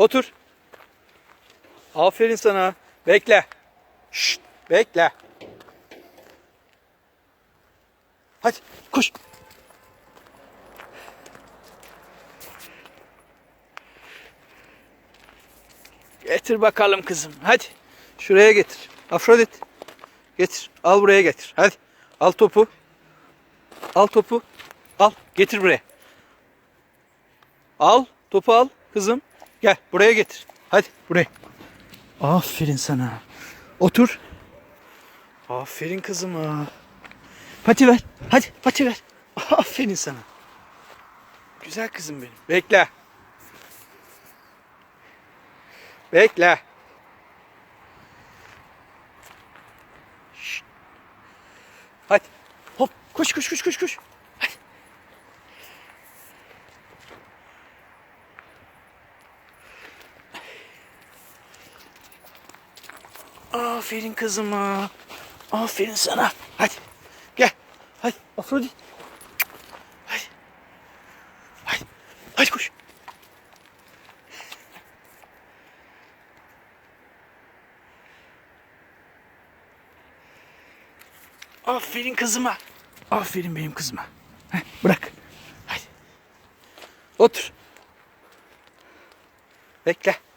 Otur. Aferin sana. Bekle. Şşt, bekle. Hadi koş. Getir bakalım kızım. Hadi. Şuraya getir. Afrodit. Getir. Al buraya getir. Hadi. Al topu. Al topu. Al. Getir buraya. Al. Topu al kızım. Gel buraya getir. Hadi buraya. Aferin sana. Otur. Aferin kızıma. Pati ver. Hadi pati ver. Aferin sana. Güzel kızım benim. Bekle. Bekle. Şşt. Hadi. Hop. Koş koş koş koş koş. Aferin kızıma. Aferin sana. Hadi. Gel. Hadi. Afrodit. Hadi. Hadi. Hadi koş. Aferin kızıma. Aferin benim kızıma. Heh, bırak. Hadi. Otur. Bekle.